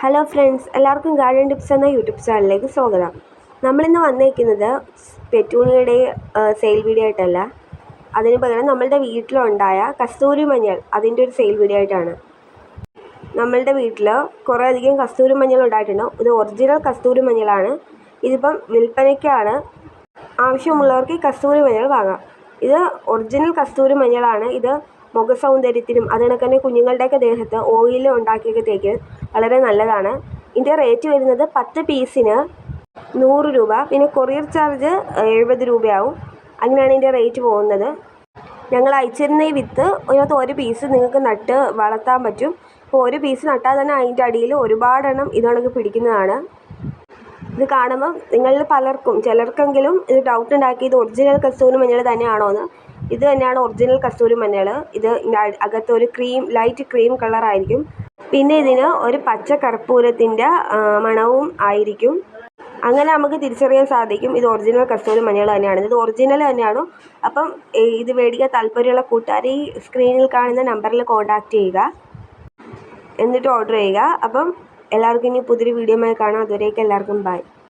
Hello friends എല്ലാവർക്കും garden tips എന്ന YouTube ചാനലിലേക്ക് സ്വാഗതം. നമ്മളിന്ന് വന്നിരിക്കുന്നത് പെറ്റൂണിയുടെ സെയിൽ വീഡിയോ ആയിട്ടല്ല. അതിന് പകരം നമ്മളുടെ വീട്ടിലുണ്ടായ കസ്തൂരി മഞ്ഞൾ അതിന്റെ ഒരു സെയിൽ വീഡിയോ ആയിട്ടാണ്. നമ്മളുടെ വീട്ടിൽ കുറേ അധികം കസ്തൂരി മഞ്ഞൾ ഉണ്ടായിട്ടുണ്ട്. ഇത് ഒറിജിനൽ കസ്തൂരി മഞ്ഞളാണ്. ഇതിപ്പം വിൽപ്പനയ്ക്കാണ് ആവശ്യമുള്ളവർക്ക് കസ്തൂരി മഞ്ഞൾ വാങ്ങാം. ഇത് ഒറിജിനൽ കസ്തൂരി മഞ്ഞളാണ്. ഇത് മുഖ സൗന്ദര്യത്തിനും അതുകണക്ക് തന്നെ കുഞ്ഞുങ്ങളുടെയൊക്കെ ദേഹത്ത് ഓയിൽ ഉണ്ടാക്കിയൊക്കെ തേക്കാൻ വളരെ നല്ലതാണ്. ഇതിന്റെ റേറ്റ് വരുന്നത് പത്ത് പീസിന് നൂറ് രൂപ. പിന്നെ കൊറിയർ ചാർജ് എഴുപത് രൂപയാവും. അങ്ങനെയാണ് ഇതിന്റെ റേറ്റ് പോകുന്നത്. ഞങ്ങൾ അയച്ചിരുന്ന ഈ വിത്ത് അതിനകത്ത് ഒരു പീസ് നിങ്ങൾക്ക് നട്ട് വളർത്താൻ പറ്റും. അപ്പോൾ ഒരു പീസ് നട്ടാൽ തന്നെ അതിന്റെ അടിയിൽ ഒരുപാടെണ്ണം ഇതുകൊണ്ടൊക്കെ പിടിക്കുന്നതാണ്. ഇത് കാണുമ്പം നിങ്ങളിൽ പലർക്കും ചിലർക്കെങ്കിലും ഇത് ഡൗട്ട് ഉണ്ടാക്കി ഇത് ഒറിജിനൽ കസ്തൂരി മഞ്ഞൾ തന്നെയാണോ എന്ന് ഇത് തന്നെയാണ് ഒറിജിനൽ കസ്തൂരി മഞ്ഞൾ. ഇത് അകത്ത് ഒരു ക്രീം ലൈറ്റ് ക്രീം കളറായിരിക്കും പിന്നെ ഇതിന് ഒരു പച്ച കർപ്പൂരത്തിന്റെ മണവും ആയിരിക്കും. അങ്ങനെ നമുക്ക് തിരിച്ചറിയാൻ സാധിക്കും. ഇത് ഒറിജിനൽ കസ്തൂരി മഞ്ഞൾ തന്നെയാണ്. ഇത് ഒറിജിനൽ തന്നെയാണ്. അപ്പം ഇത് മേടിക്കാൻ താല്പര്യമുള്ള കൂട്ടുകാർ ഈ സ്ക്രീനിൽ കാണുന്ന നമ്പറിൽ കോൺടാക്റ്റ് ചെയ്യുക. എന്നിട്ട് ഓർഡർ ചെയ്യുക. അപ്പം എല്ലാവർക്കും ഇനി പുതിയൊരു വീഡിയോമായി കാണാം. അതുവരേക്കും എല്ലാവർക്കും ബൈ